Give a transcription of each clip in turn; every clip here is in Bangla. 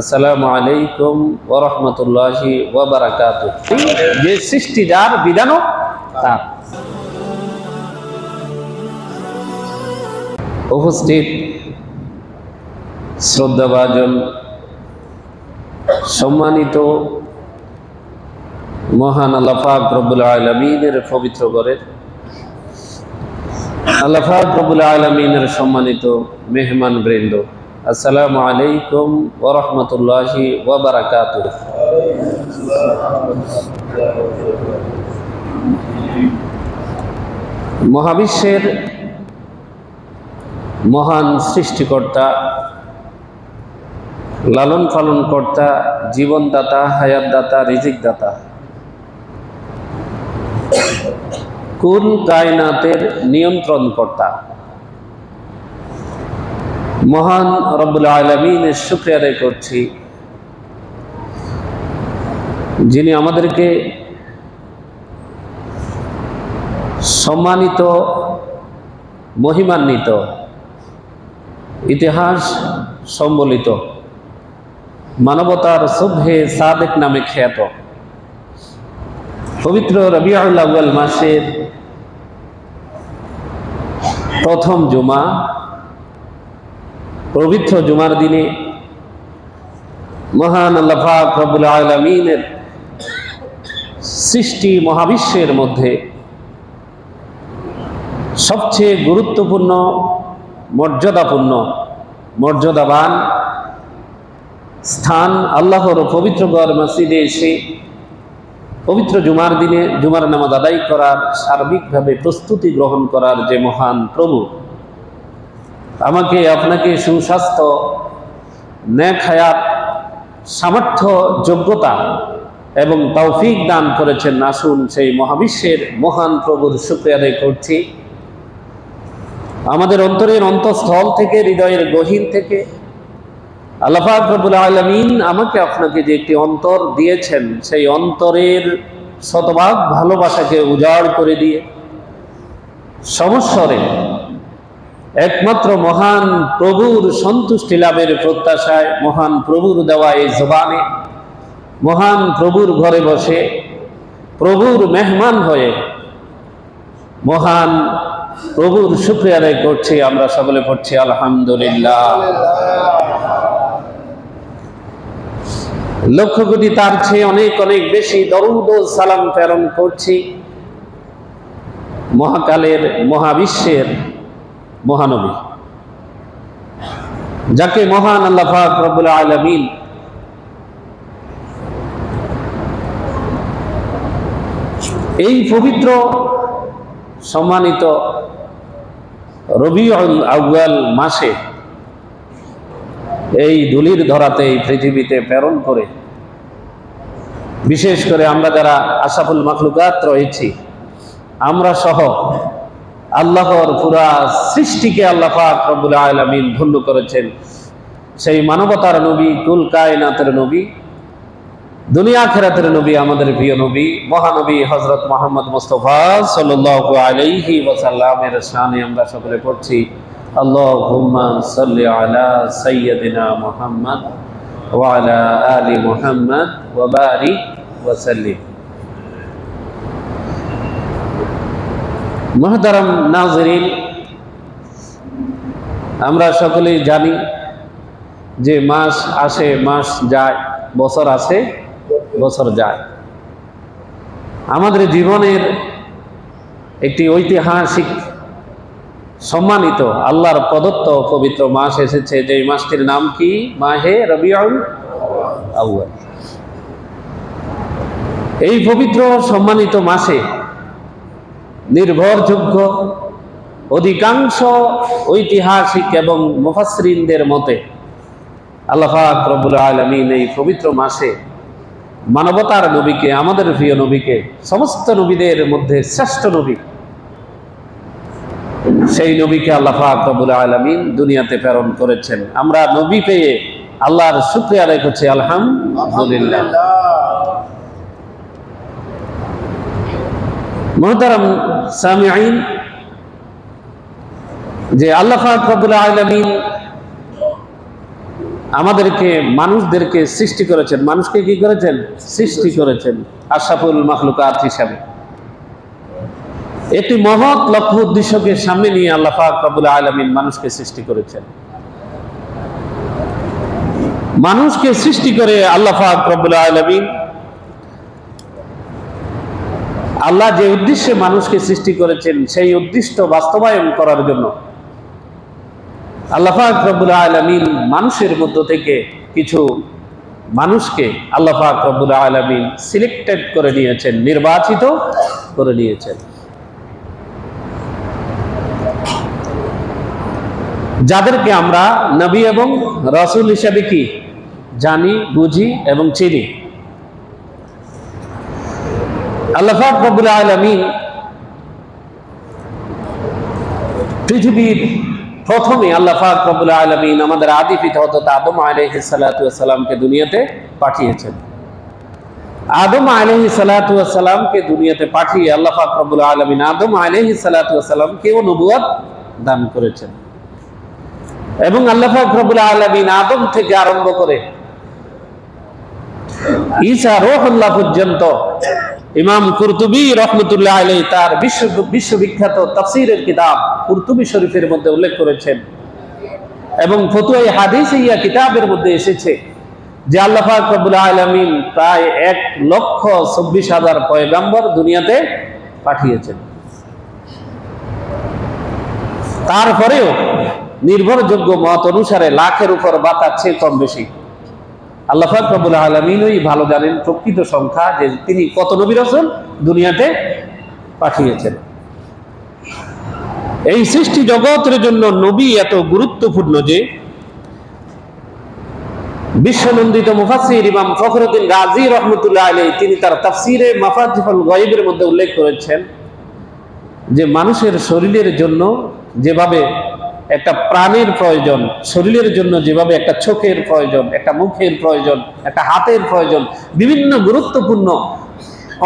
আসসালামু আলাইকুম ওরহমতুল্লাহি ওবরাকাত। যে সৃষ্টি যার বিধানও তার। উপস্থিত শ্রদ্ধাভাজন, সম্মানিত মহান আল্লাফাক রব্বুল আলমিনের পবিত্র গড়ের আল্লাফাক রব্বুল আলমিনের সম্মানিত মেহমান বৃন্দ আসসালামু আলাইকুম ওরহমতুল্লাহি ওবরাকাত মহাবিশ্বের মহান সৃষ্টিকর্তা লালন পালন কর্তা জীবনদাতা, হায়াতদাতা, রিজিকদাতা। কুল কায়নাতের নিয়ন্ত্রণ কর্তা মহান রব্বুল আলমিনের শুক্রিয়া আদায় করছি। যিনি আমাদেরকে সম্মানিত, মহিমান্বিত, ইতিহাস সম্বলিত, মানবতার সভ্যে সাদেক নামে খ্যাত, পবিত্র রবিউল মাসের প্রথম জুমা পবিত্র জুমার দিনে মহান আল্লাহ রবুল আলমিনের সৃষ্টি মহাবিশ্বের মধ্যে সবচেয়ে গুরুত্বপূর্ণ, মর্যাদাপূর্ণ, মর্যাদাবান স্থান আল্লাহর পবিত্র গড় মসজিদে এসে পবিত্র জুমার দিনে জুমার নামাজ আদায় করার সার্বিকভাবে প্রস্তুতি গ্রহণ করার যে মহান প্রভু। আমাকে আপনাকে সুস্বাস্থ্য, ন্যাক হায়াত, সামর্থ্য, যোগ্যতা এবং তৌফিক দান করেছেন। আসুন সেই মহাবিশ্বের মহান প্রভুর আদায় করছি। আমাদের অন্তরের অন্তঃস্থল থেকে, হৃদয়ের গহীন থেকে আল্লাহাক রবুল আলমিন আমাকে আপনাকে যে একটি অন্তর দিয়েছেন, সেই অন্তরের শতভাগ ভালোবাসাকে উজাড় করে দিয়ে সমস্বরে একমাত্র মহান প্রভুর সন্তুষ্টি লাভের প্রত্যাশায়, মহান প্রভুর দেওয়া এই জবানে, মহান প্রভুর ঘরে বসে, প্রভুর মেহমান হয়ে, মহান প্রভুর আদায় করছি, আমরা সকলে পড়ছি, আলহামদুলিল্লাহ। লক্ষ কোটি তার চেয়ে অনেক অনেক বেশি দরুদ সালাম প্রেরণ করছি মহাকালের, মহাবিশ্বের মহানবী। যাকে মহান আল্লাহ আলামিন এই পবিত্র, সম্মানিত রবিউল আউয়াল মাসে এই ধুলির ধরাতে এই পৃথিবীতে প্রেরণ করে, বিশেষ করে আমরা যারা আশাফুল মাখলুকাত রয়েছি, আমরা সহ আল্লাহর পুরা সৃষ্টিকে আল্লাহ পাক রব্বুল আলামিন ধন্য করেছেন। সেই মানবতার নবী, কুল কায়নাতের নবী, দুনিয়া খেরাতের নবী, আমাদের প্রিয় নবী, মহানবী হজরত মোহাম্মদ মুস্তফা সাল্লাল্লাহু আলাইহি ওয়াসাল্লামের শানে আমরা সকলে পড়ছি, আল্লাহুম্মা সাল্লি আলা সাইয়্যিদিনা মুহাম্মদ ওয়া আলা আলি মুহাম্মদ ওয়া বারিক মহতারাম নাজরিন, আমরা সকলেই জানি যে মাস আসে, মাস যায়, বছর আসে, বছর যায়। আমাদের জীবনের একটি ঐতিহাসিক সম্মানিত আল্লাহর প্রদত্ত পবিত্র মাস এসেছে, যে মাসটির নাম কি? মাহে আউয়াল। এই পবিত্র সম্মানিত মাসে নির্ভরযোগ্য। অধিকাংশ ঐতিহাসিক এবং মুফাসরিনদের মতে আল্লাহ রব্বুল আলমিন এই পবিত্র মাসে মানবতার নবীকে, আমাদের প্রিয় নবীকে, সমস্ত নবীদের মধ্যে শ্রেষ্ঠ নবী। সেই নবীকে আল্লাহ রব্বুল আলমিন দুনিয়াতে প্রেরণ করেছেন। আমরা নবী পেয়ে আল্লাহর শুক্রিয়া করছি, আলহামদুলিল্লাহ। মোহতারাম সামিআইন, যে আল্লাহ রব্বুল আলমিন আমাদেরকে, মানুষদেরকে সৃষ্টি করেছেন। মানুষকে কি করেছেন? সৃষ্টি করেছেন আশাফুল মাখলুকাত হিসাবে। একটি মহৎ লক্ষ্য উদ্দেশ্যকে সামনে নিয়ে আল্লাহ পাক রব্বুল আলামিন মানুষকে সৃষ্টি করেছেন। মানুষকে সৃষ্টি করে আল্লাহ পাক রব্বুল আলামিন আল্লাহ যে উদ্দেশ্যে মানুষকে সৃষ্টি করেছেন, সেই উদ্দিষ্ট বাস্তবায়ন করার জন্য। আল্লাহ পাক রব্বুল আলামিন মানুষের মধ্য থেকে কিছু মানুষকে আল্লাহ পাক রব্বুল আলামিন সিলেক্টেড করে নিয়েছেন, নির্বাচিত করে নিয়েছেন। যাদেরকে আমরা নবী এবং রসুল হিসাবে কি জানি, বুঝি এবং চিনি। আল্লাহ পাক রব্বুল আলামিন পৃথিবীর প্রথমে আল্লাহ পাক রব্বুল আলামিন আমাদের আদি পিতা আদম সালাতু দুনিয়াতে পাঠিয়েছেন। আদম আলাইহিস সালাতু সালামকে দুনিয়াতে পাঠিয়ে আল্লাহ পাক রব্বুল আলামিন আদম আলাইহিস সালাতু সালামকেও নবুয়ত দান করেছেন। এবং আল্লাহ পাক রব্বুল আলামিন আদম থেকে আরম্ভ করে ঈসা রূহুল্লাহ পর্যন্ত ইমাম কুরতুবি রহমতুল্লাহ আলাই তার বিশ্ব বিশ্ববিখ্যাত তাফসীরের কিতাব কুরতুবি শরীফের মধ্যে উল্লেখ করেছেন। এবং ফতুয়াই হাদিস ইয়া কিতাবের মধ্যে এসেছে যে আল্লাহ আলামিন প্রায় এক লক্ষ চব্বিশ হাজার পয়গাম্বর দুনিয়াতে পাঠিয়েছেন। তারপরেও নির্ভরযোগ্য মত অনুসারে লাখের উপর বা তার চেয়ে কম বেশি। আল্লাহ পাক রব্বুল আলামিনই ভালো জানেন প্রকৃত সংখ্যা যে তিনি কত নবী রাসূল দুনিয়াতে পাঠিয়েছেন। এই সৃষ্টি জগতের জন্য নবী এত গুরুত্বপূর্ণ যে বিশ্বনন্দিত মুফাসসির ইমাম ফখরুদ্দিন গাজী রহমতুল্লাহ আলী তিনি তার তাফসিরে মাফাজিফুল গায়বের মধ্যে উল্লেখ করেছেন যে মানুষের শরীরের জন্য যেভাবে একটা প্রাণের প্রয়োজন, শরীরের জন্য যেভাবে একটা চোখের প্রয়োজন, একটা মুখের প্রয়োজন, একটা হাতের প্রয়োজন, বিভিন্ন গুরুত্বপূর্ণ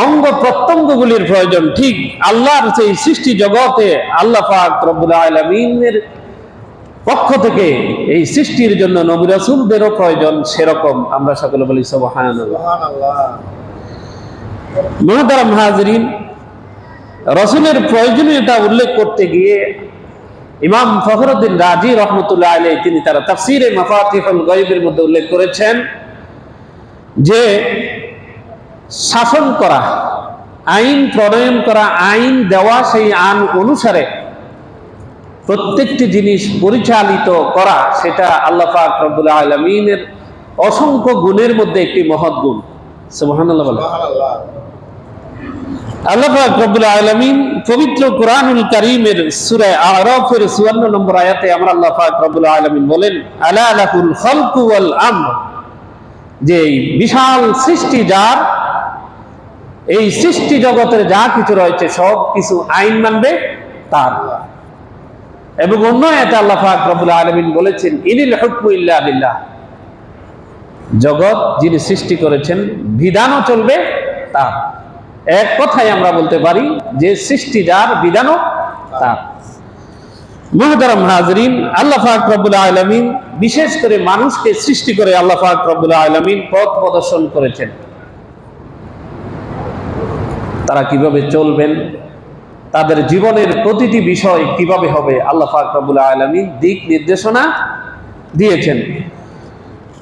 অঙ্গ প্রত্যঙ্গগুলির প্রয়োজন, ঠিক আল্লাহর সেই সৃষ্টি জগতে আল্লাহ পাক আলামিনের পক্ষ থেকে এই সৃষ্টির জন্য নবী রাসূলদেরও প্রয়োজন সেরকম, আমরা সকলে বলি সুবহানাল্লাহ। মহাতারাম হাজরিন, রসুলের প্রয়োজনীয়তা উল্লেখ করতে গিয়ে ইমাম ফখরুদ্দিন রাজি রহমতুল্লাহ আলী তিনি তারা তাফসিরে মাফাতিফুল গায়বের মধ্যে উল্লেখ করেছেন যে শাসন করা, আইন প্রণয়ন করা, আইন দেওয়া সেই আইন অনুসারে প্রত্যেকটি জিনিস পরিচালিত করা, সেটা আল্লাহ পাক রব্বুল আলমিনের অসংখ্য গুণের মধ্যে একটি মহৎ গুণ। সুবহানাল্লাহ বলে পবিত্র কোরআনুল কারীমের সূরা আরাফের 54 নম্বর আয়াতে আমরা বলেন আমর। যে বিশাল সৃষ্টি যার, এই সৃষ্টি জগতের যা কিছু রয়েছে, সব কিছু আইন মানবে তার। এবং অন্য আয়াতে আল্লাহ পাক আলামিন বলেছেন, ইনিল বিল্লাহ। জগৎ যিনি সৃষ্টি করেছেন, বিধানও চলবে তার। এক কথায় আমরা বলতে পারি যে সৃষ্টি যার বিধানও তার। মহাদারাম হাজরিন, আল্লাহ পাক রব্বুল আলামিন বিশেষ করে মানুষকে সৃষ্টি করে আল্লাহ পাক রব্বুল আলামিন পথ প্রদর্শন করেছেন। তারা কীভাবে চলবেন, তাদের জীবনের প্রতিটি বিষয় কীভাবে হবে, আল্লাহ পাক রব্বুল আলামিন দিক নির্দেশনা দিয়েছেন।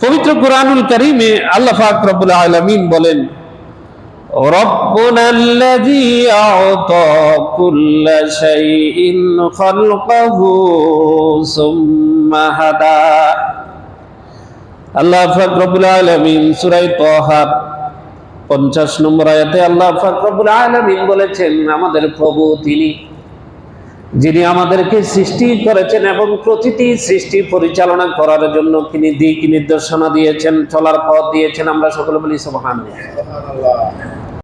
পবিত্র কুরআনুল কারীমে আল্লাহ পাক রব্বুল আলামিন বলেন ربنا الذي أعطى كل شيء خلقه ثم هدى. আল্লাহ ফাকরবুল আলমিন সুরাই তহার পঞ্চাশ নম্বর আয়াতে আল্লাহ ফাকরবুল আলমিন বলেছেন, আমাদের প্রভু তিনি, যিনি আমাদেরকে সৃষ্টি করেছেন এবং প্রতিটি সৃষ্টি পরিচালনা করার জন্য তিনি দিক নির্দেশনা দিয়েছেন, চলার পথ দিয়েছেন। আমরা সকলে বলি সুবহান